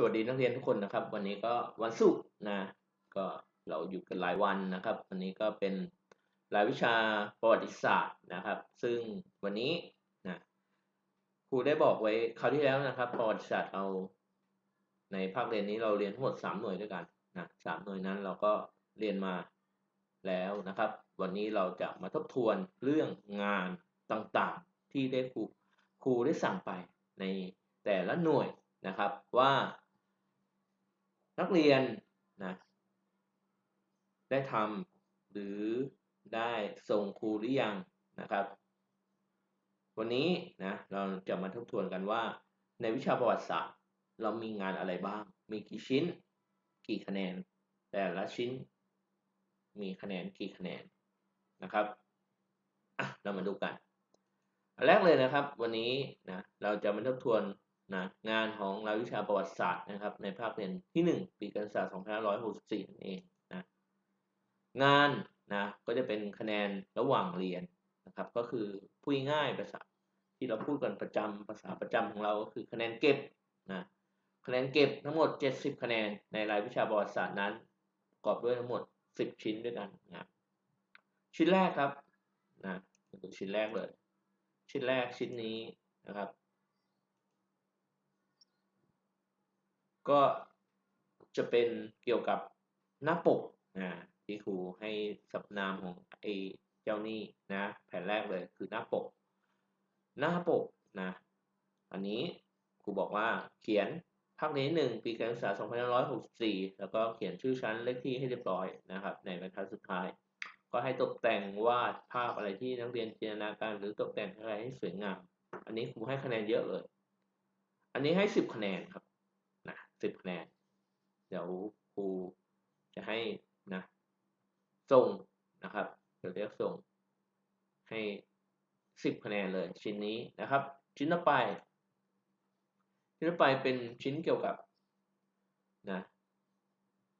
สวัสดีนักเรียนทุกคนนะครับ วันนี้ก็วันศุกร์นะก็เราอยู่กันหลายวันนะครับ วันนี้ก็เป็นรายวิชาประวัติศาสตร์นะครับ ซึ่งวันนี้นะครูได้บอกไว้คราวที่แล้วนะครับประวัติศาสตร์เราในภาคเรียนนี้เราเรียนทั้งหมดสามหน่วยด้วยกันนะสามหน่วยนั้นเราก็เรียนมาแล้วนะครับ วันนี้เราจะมาทบทวนเรื่องงานต่างๆที่ได้ครูครูได้สั่งไปในแต่ละหน่วยนะครับว่า นักเรียนนะได้ทำหรือได้ส่งครูหรือยังนะครับ วันนี้นะเราจะมาทบทวนกันว่า ในวิชาประวัติศาสตร์ เรามีงานอะไรบ้าง มีกี่ชิ้น กี่คะแนน แต่ละชิ้น มีคะแนนกี่คะแนนนะครับอะเรามาดูกันอันแรกเลยนะครับ วันนี้นะเราจะมาทบทวน นะงานของรายวิชาประวัติศาสตร์นะครับ ในภาคเรียนที่ 1 ปีการศึกษา 2564 นั่นเองนะงานนะก็จะเป็นคะแนนระหว่างเรียนนะครับ ก็คือพูดง่ายภาษาที่เราพูดกันประจำภาษาประจำของเราก็คือคะแนนเก็บนะคะแนนเก็บทั้งหมด 70 คะแนนในรายวิชาประวัติศาสตร์นั้นประกอบด้วยทั้งหมด 10 ชิ้นด้วยกันนะชิ้นแรกครับนะชิ้นแรกเลย ชิ้นแรกชิ้นนี้นะครับ ก็จะเป็นเกี่ยวกับหน้าปกนะที่ครูให้สับนามของไอ้เจ้านี่นะแผ่นแรกเลยคือหน้าปก หน้าปกนะอันนี้ครูบอกว่าเขียนภาคนี้หนึ่งปีการศึกษา 2564 แล้วก็เขียนชื่อชั้นเลขที่ให้เรียบร้อยนะครับ ในบรรทัดสุดท้าย ก็ให้ตกแต่งวาดภาพอะไรที่นักเรียนจินตนาการ หรือตกแต่งอะไรให้สวยงาม อันนี้ครูให้คะแนนเยอะเลย อันนี้ให้ 10 คะแนนครับ สิบคะแนน เดี๋ยวครูจะให้นะส่งนะครับ เดี๋ยวเรียกส่ง ให้สิบคะแนนเลยชิ้นนี้นะครับ ชิ้นต่อไป ชิ้นต่อไปเป็นชิ้นเกี่ยวกับนะ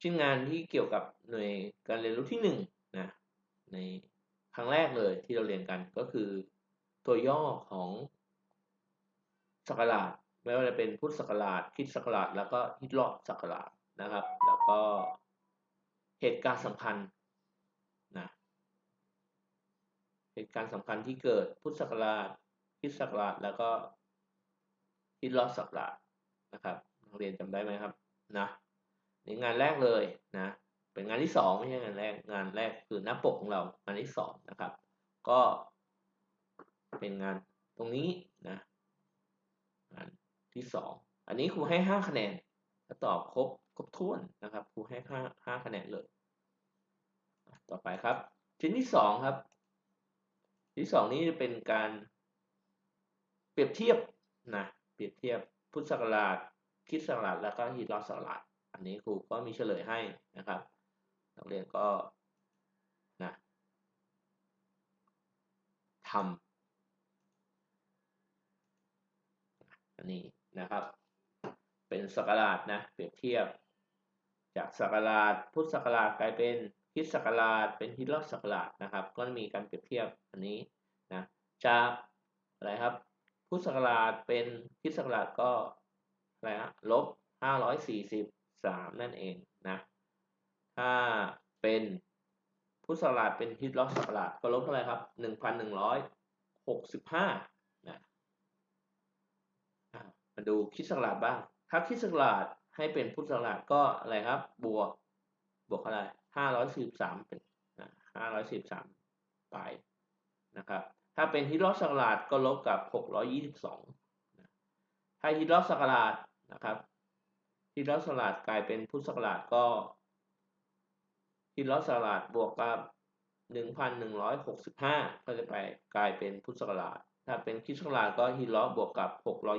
ชิ้นงานที่เกี่ยวกับหน่วยการเรียนรู้ที่หนึ่งนะในครั้งแรกเลยที่เราเรียนกันก็คือตัวย่อของสกราช ไม่ว่าจะเป็นพุทธศักราชคิดศักราชแล้วก็ฮิตลอศักราชนะครับ แล้วก็เหตุการณ์สำคัญนะเหตุการณ์สำคัญที่เกิดพุทธศักราชคิดศักราชแล้วก็ฮิตลอศักราชนะครับนักเรียนจำได้ไหมครับนะในงานแรกเลยนะ เป็นงานที่สองไม่ใช่งานแรกงานแรกคือหน้าปกของเรางานที่สองนะครับ ก็เป็นงานตรงนี้นะที่ส องอันนี้ครูให้ห้าคะแนนถ้าตอบครบครบถ้วนนะครับครูให้ห้าห้าคะแนนเลย ต่อไปครับ ชิ้นที่สองครับ ที่สองนี้จะเป็นการเปรียบเทียบนะเปรียบเทียบพุทธศักราชคิดศักราชแล้วก็ฮิตรอศักราชอันนี้ครูก็มีเฉลยให้นะครับนักเรียนก็นะทำอันนี้ นะครับ เป็นสกราชนะเปรียบเทียบ จากสกราชพุทธสกราชกลายเป็นคิดสกราชเป็นฮิตลอศักราชนะครับ ก็มีการเปรียบเทียบอันนี้นะจากอะไรครับพุทธสกราชเป็นคิดสกราชก็อะไรฮะลบสามนั่นเองนะถ้าเป็นพุทธสกราชเป็นฮิตลอศักราชก็ลบเท่าไหนึ่งร้อยหกสิบห้า มาดูคิดสลัดบ้าง ถ้าคิดสลัดให้เป็นพุทธสลัดก็อะไรครับ บวก บวกอะไรห้าร้อยสิบสามเป็นห้าร้อยสิบสามไปนะครับ ถ้าเป็นฮิโรสกราดก็ลบกับหกร้อยยี่สิบสองถ้าฮิโรสกราดนะครับฮิโรสกราดกลายเป็นพุทธสกราดก็ฮิโรสกราดบวกกับหนึ่งพันหนึ่งร้อยหกสิบห้าก็จะไปกลายเป็นพุทธสกราด ถ้าเป็นคิดสลาก็ฮิล้อบวกกับ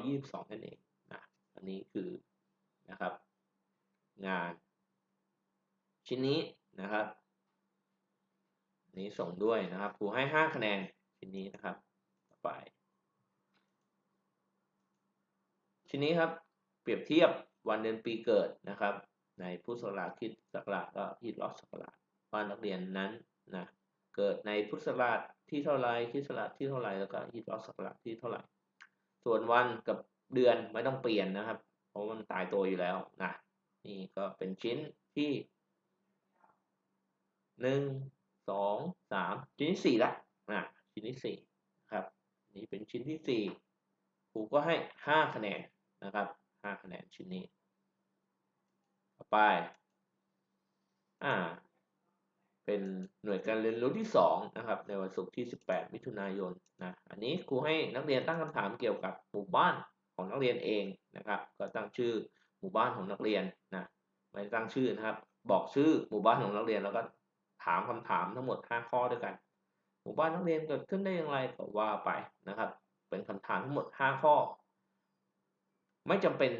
622 นั่นเองนะอันนี้คือนะครับ งาน ชิ้นนี้นะครับ นี้ส่งด้วยนะครับครูให้ 5 คะแนนชิ้นนี้นะครับต่อไป ชิ้นนี้ครับเปรียบเทียบวันเดือนปีเกิดนะครับ ในพุทธศักราชคิดศักราชก็ฮิตลอศักราชว่านักเรียนนั้นนะเกิดในพุทธศักราช ที่เท่าไรคริสต์ศักราชที่เท่าไรแล้วก็ฮิตลอสศักราชที่เท่าไรส่วนวันกับเดือนไม่ต้องเปลี่ยนนะครับ เพราะมันตายตัวอยู่แล้วนะนี่ก็เป็นชิ้นที่หนึ่งสองสามชิ้นที่สี่ละนะชิ้นที่สี่ครับ นี่เป็นชิ้นที่สี่ครูก็ให้ห้าคะแนนนะครับห้าคะแนนชิ้นนี้ ต่อไปอ่า เป็นหน่วยการเรียนรู้ที่สองนะครับในวันศุกร์ที่ 18 มิถุนายนนะอันนี้ครูให้นักเรียนตั้งคำถามเกี่ยวกับหมู่บ้านของนักเรียนเองนะครับ ก็ตั้งชื่อหมู่บ้านของนักเรียนนะไม่ตั้งชื่อนะครับ บอกชื่อหมู่บ้านของนักเรียนแล้วก็ถามคำถามทั้งหมด 5 ข้อด้วยกัน หมู่บ้านนักเรียนเกิดขึ้นได้อย่างไรก็ว่าไปนะครับ เป็นคำถามทั้งหมด 5 ข้อ ไม่จำเป็น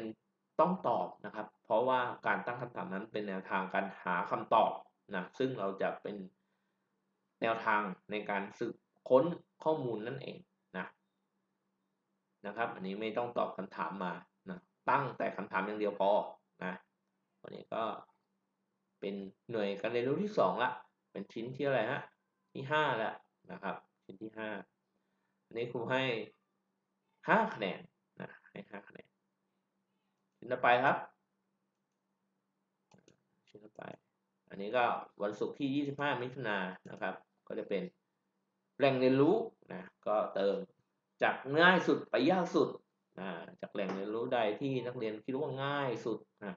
ต้องตอบนะครับ เพราะว่าการตั้งคำถามนั้นเป็นแนวทางการหาคำตอบ นะซึ่งเราจะเป็นแนวทางในการสืบค้นข้อมูลนั่นเองนะนะครับ อันนี้ไม่ต้องตอบคำถามมานะตั้งแต่คำถามอย่างเดียวพอนะวันนี้ก็เป็นหน่วยการเรียนรู้ที่สองละเป็นชิ้นที่อะไรฮะที่ห้าล้วนะครับ ชิ้นที่ห้าอันนี้ครูให้ห้าคะแนนนะให้ห้าคะแนนชิ้นต่อไปครับชิ้นต่อไป อันนี้ก็วันศุกร์ที่ 25 มิถุนายนนะครับ ก็จะเป็นแหล่งเรียนรู้นะก็เติมจากง่ายสุดไปยากสุดนะจากแหล่งเรียนรู้ใดที่นักเรียนคิดว่าง่ายสุดนะ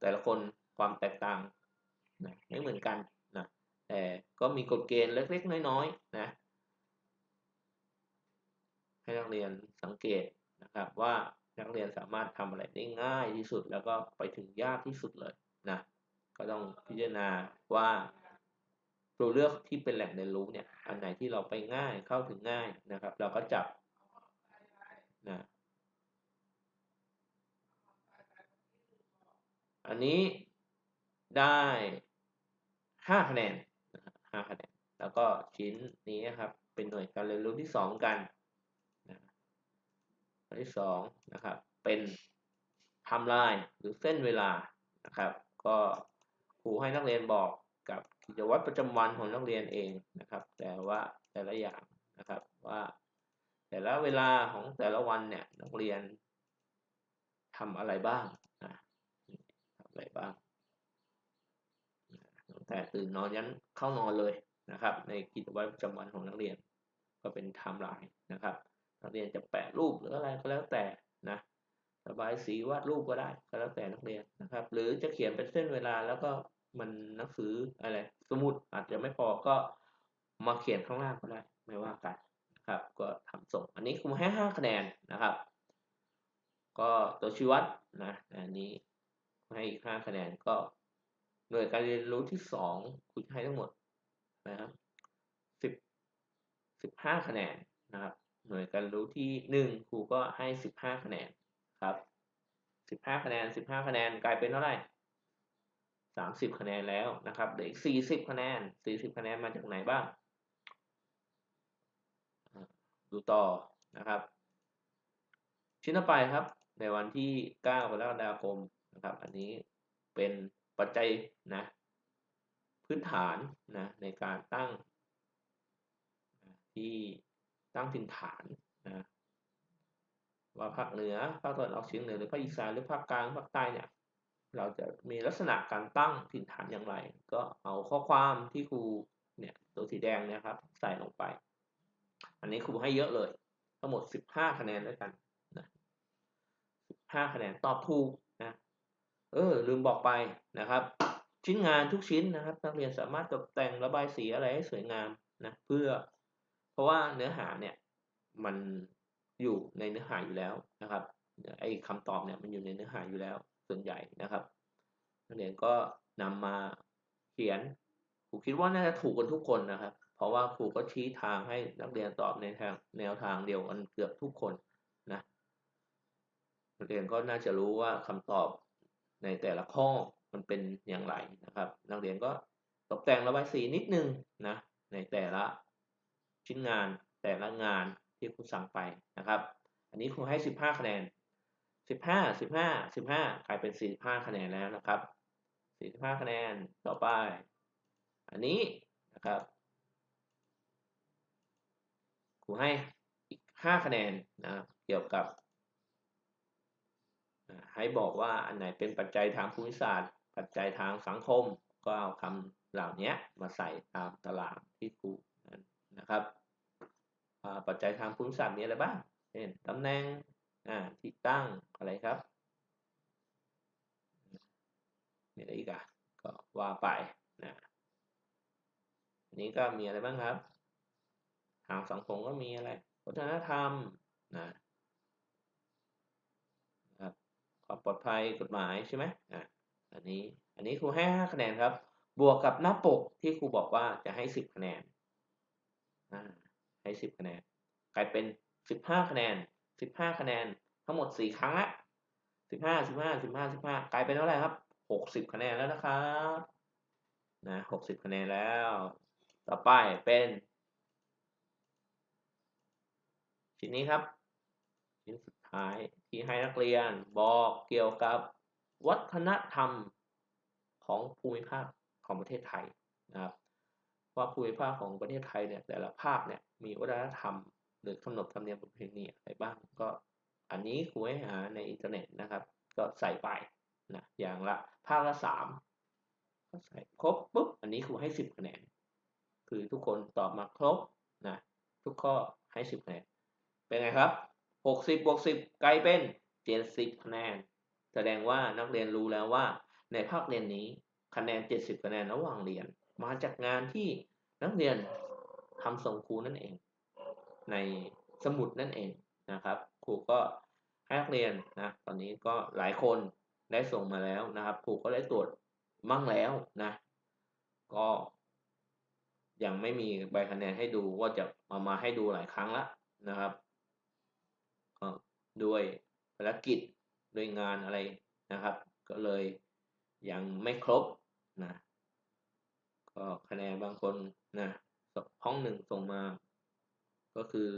แต่ละคนความแตกต่างนะไม่เหมือนกันนะแต่ก็มีกฎเกณฑ์เล็กๆ น้อยๆนะให้นักเรียนสังเกตนะครับว่านักเรียนสามารถทำอะไรได้ง่ายที่สุดแล้วก็ไปถึงยากที่สุดเลยนะ ก็ต้องพิจารณาว่าตัวเลือกที่เป็นแหล่งเรียนรู้เนี่ย อันไหนที่เราไปง่ายเข้าถึงง่ายนะครับ เราก็จับนะอันนี้ได้ห้าคะแนนห้าคะแนน แล้วก็ชิ้นนี้นะครับ เป็นหน่วยการเรียนรู้ที่สองกันนะอันที่สองนะครับ เป็นไทม์ไลน์หรือเส้นเวลานะครับ ก็ ครูให้นักเรียนบอกกับกิจวัตรประจำวันของนักเรียนเองนะครับ แต่ว่าแต่ละอย่างนะครับว่าแต่ละเวลาของแต่ละวันเนี่ยนักเรียนทำอะไรบ้างนะทำอะไรบ้างตั้งแต่ตื่นนอนยันเข้านอนเลยนะครับ ในกิจวัตรประจำวันของนักเรียน ก็เป็นไทม์ไลน์นะครับ นักเรียนจะแปะรูปหรืออะไรก็แล้วแต่นะ ระบายสีวาดรูปก็ได้ก็แล้วแต่นักเรียนนะครับ หรือจะเขียนเป็นเส้นเวลาแล้วก็มันหนังสืออะไรสมุดอาจจะไม่พอก็มาเขียนข้างล่างก็ได้ไม่ว่ากันนะครับก็ทำส่งอันนี้ครูให้ห้าคะแนนนะครับ ก็ตัวชี้วัดนะอันนี้ให้อีกห้าคะแนนก็หน่วยการเรียนรู้ที่สองครูให้ทั้งหมดนะครับสิบสิบห้าคะแนนนะครับ หน่วยการรู้ที่หนึ่งครูก็ให้สิบห้าคะแนน สิบห้าคะแนนสิบห้าคะแนนกลายเป็นเท่าไหร่สามสิบคะแนนแล้วนะครับเหลืออีกสี่สิบคะแนนสี่สิบคะแนนมาจากไหนบ้าง ดูต่อนะครับ ชิ้นต่อไปครับ ในวันที่เก้ากรกฎาคมนะครับ อันนี้เป็นปัจจัยนะพื้นฐานนะในการตั้งที่ตั้งถิ่นฐานนะ ว่าภาคเหนือภาคตะวันออกเฉียงเหนือหรือภาคอีสานหรือภาคกลางภาคใต้เนี่ยเราจะมีลักษณะการตั้งถิ่นฐานอย่างไร ก็เอาข้อความที่ครูเนี่ยตัวสีแดงเนี่ยครับใส่ลงไป อันนี้ครูให้เยอะเลย ทั้งหมด 15 คะแนนด้วยกันนะ15 คะแนนตอบถูกนะเออลืมบอกไปนะครับ ชิ้นงานทุกชิ้นนะครับ นักเรียนสามารถตกแต่งระบายสีอะไรให้สวยงามนะเพื่อเพราะว่าเนื้อหาเนี่ยมัน อยู่ในเนื้อหาอยู่แล้วนะครับไอ้คำตอบเนี่ยมันอยู่ในเนื้อหาอยู่แล้วส่วนใหญ่นะครับนักเรียนก็นำมาเขียนครูคิดว่าน่าจะถูกกันทุกคนนะครับ เพราะว่าครูก็ชี้ทางให้นักเรียนตอบในทางแนวทางเดียวกันเกือบทุกคนนะนักเรียนก็น่าจะรู้ว่าคำตอบในแต่ละข้อมันเป็นอย่างไรนะครับ นักเรียนก็ตกแต่งระบายสีนิดนึงนะในแต่ละชิ้นงานแต่ละงาน ที่ครูสั่งไปนะครับ อันนี้ครูให้ 15 คะแนน 15 15 15 กลายเป็น 45 คะแนนแล้วนะครับ 45 คะแนนต่อไป อันนี้นะครับครูให้อีก 5 คะแนนนะเกี่ยวกับ ให้บอกว่าอันไหนเป็นปัจจัยทางภูมิศาสตร์ ปัจจัยทางสังคม ก็เอาคำเหล่านี้มาใส่ตามตารางที่ครูนะครับ ปัจจัยทางภูมิศาสตร์มีอะไรบ้างเช่นตำแหน่งที่ตั้งอะไรครับมีอะไรอีกอะก็ว่าไปนะอันนี้ก็มีอะไรบ้างครับ ทางสังคมก็มีอะไรวัฒนธรรมนะครับความปลอดภัยกฎหมายใช่ไหมอะอันนี้อันนี้ครูให้ห้าคะแนนครับ บวกกับหน้าปกที่ครูบอกว่าจะให้สิบคะแนนอ่า ให้สิบคะแนน กลายเป็นสิบห้าคะแนนสิบห้าคะแนน ทั้งหมดสี่ครั้งละสิบห้าสิบห้าสิบห้าสิบห้ากลายเป็นเท่าไหร่ครับหกสิบคะแนนแล้วนะครับนะหกสิบคะแนนแล้ว ต่อไปเป็นชิ้นนี้ครับ ชิ้นสุดท้ายที่ให้นักเรียนบอกเกี่ยวกับวัฒนธรรมของภูมิภาคของประเทศไทยนะครับ ว่าภูมิภาคของประเทศไทยเนี่ยแต่ละภาคเนี่ยมีวัฒนธรรม หรือขนบธรรมเนียมประเพณีอะไรบ้างก็อันนี้ครูให้หาในอินเทอร์เน็ตนะครับ ก็ใส่ไปนะอย่างละภาคละสามก็ใส่ครบปุ๊บอันนี้ครูให้สิบคะแนน คือทุกคนตอบมาครบนะทุกข้อให้สิบคะแนนเป็นไงครับหกสิบบวกสิบกลายเป็นเจ็ดสิบคะแนน แสดงว่านักเรียนรู้แล้วว่าในภาคเรียนนี้คะแนนเจ็ดสิบคะแนนระหว่างเรียน มาจากงานที่ นักเรียนทำส่งครูนั่นเอง ในสมุดนั่นเองนะครับ ครูก็ให้นักเรียนนะตอนนี้ก็หลายคนได้ส่งมาแล้วนะครับ ครูก็ได้ตรวจมั่งแล้วนะ ก็ยังไม่มีใบคะแนนให้ดูว่าจะมามาให้ดูหลายครั้งแล้วนะครับด้วยภารกิจด้วยงานอะไรนะครับ ก็เลยยังไม่ครบนะก็คะแนนบางคน นะห้องหนึ่งส่งมา ก็คือ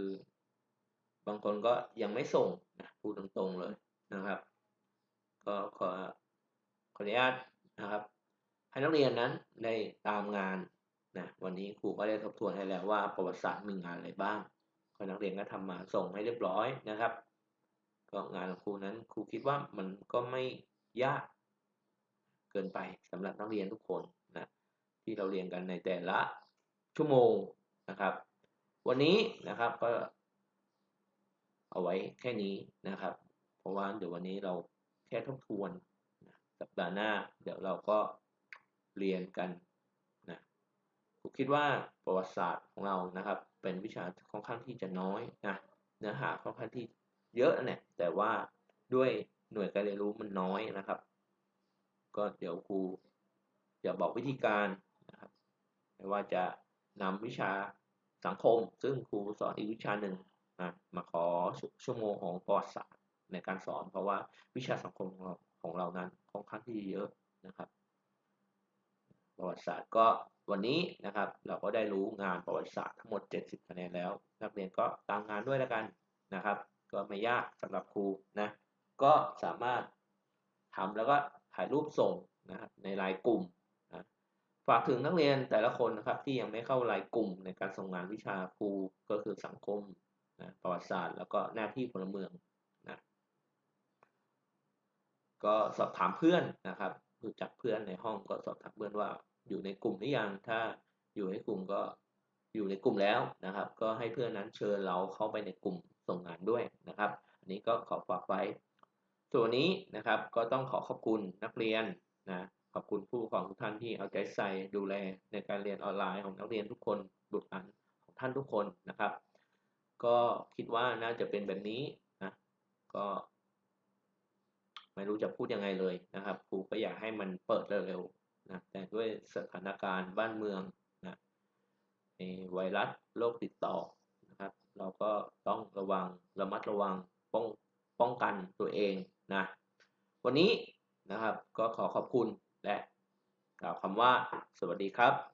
บางคนก็ยังไม่ส่งนะพูดตรงๆเลยนะครับ ก็ขอขออนุญาตนะครับ ให้นักเรียนนั้นได้ตามงานนะวันนี้ครูก็ได้ทบทวนให้แล้วว่าประวัติศาสตร์มีงานอะไรบ้างก็นักเรียนก็ทำมาส่งให้เรียบร้อยนะครับ ก็งานของครูนั้นครูคิดว่ามันก็ไม่ยากเกินไปสำหรับนักเรียนทุกคนนะที่เราเรียนกันในแต่ละ ชั่วโมงนะครับ วันนี้นะครับก็เอาไว้แค่นี้นะครับ เพราะว่าเดี๋ยววันนี้เราแค่ทบทวนนะสัปดาห์หน้า เดี๋ยวเราก็เรียนกันนะผมคิดว่าประวัติศาสตร์ของเรานะครับ เป็นวิชาค่อนข้างที่จะน้อยนะเนื้อหาค่อนข้างที่เยอะเนี่ยแต่ว่าด้วยหน่วยการเรียนรู้มันน้อยนะครับ ก็เดี๋ยวครูจะบอกวิธีการนะครับไม่ว่าจะ นำวิชาสังคม ซึ่งครูสอนอีกวิชาหนึ่งมาขอชั่วโมงของประวัติศาสตร์ในการสอน เพราะว่าวิชาสังคมของเราของเรานั้นค่อนข้างที่เยอะนะครับ ประวัติศาสตร์ก็วันนี้นะครับ เราก็ได้รู้งานประวัติศาสตร์ทั้งหมด 70คะแนนแล้ว นักเรียนก็ตามงานด้วยแล้วกันนะครับ ก็ไม่ยากสำหรับครูนะก็สามารถทำแล้วก็ถ่ายรูปส่งนะครับในไลน์กลุ่ม ฝากถึงนักเรียนแต่ละคนนะครับที่ยังไม่เข้าไลน์กลุ่มในการส่งงานวิชาครูก็คือสังคมนะประวัติศาสตร์ แล้วก็หน้าที่พลเมืองนะก็สอบถามเพื่อนนะครับรู้จักเพื่อนในห้องก็สอบถามเพื่อนว่าอยู่ในกลุ่มหรือยังถ้าอยู่ในกลุ่มก็อยู่ในกลุ่มแล้วนะครับ ก็ให้เพื่อนนั้นเชิญเราเข้าไปในกลุ่มส่งงานด้วยนะครับ อันนี้ก็ขอฝากไว้ส่วนนี้นะครับก็ต้องขอขอบคุณนักเรียนนะ ขอบคุณผู้ปกครองทุกท่านที่เอาใจใส่ดูแลในการเรียนออนไลน์ของนักเรียนทุกคนบุตรหลานของท่านทุกคนนะครับ ก็คิดว่าน่าจะเป็นแบบนี้นะก็ไม่รู้จะพูดยังไงเลยนะครับครูก็อยากให้มันเปิดเร็วๆนะแต่ด้วยสถานการณ์บ้านเมืองนะไวรัสโรคติดต่อนะครับ เราก็ต้องระวังระมัดระวังป้องป้องกันตัวเองนะวันนี้นะครับก็ขอขอบคุณ และกล่าวคำว่าสวัสดีครับ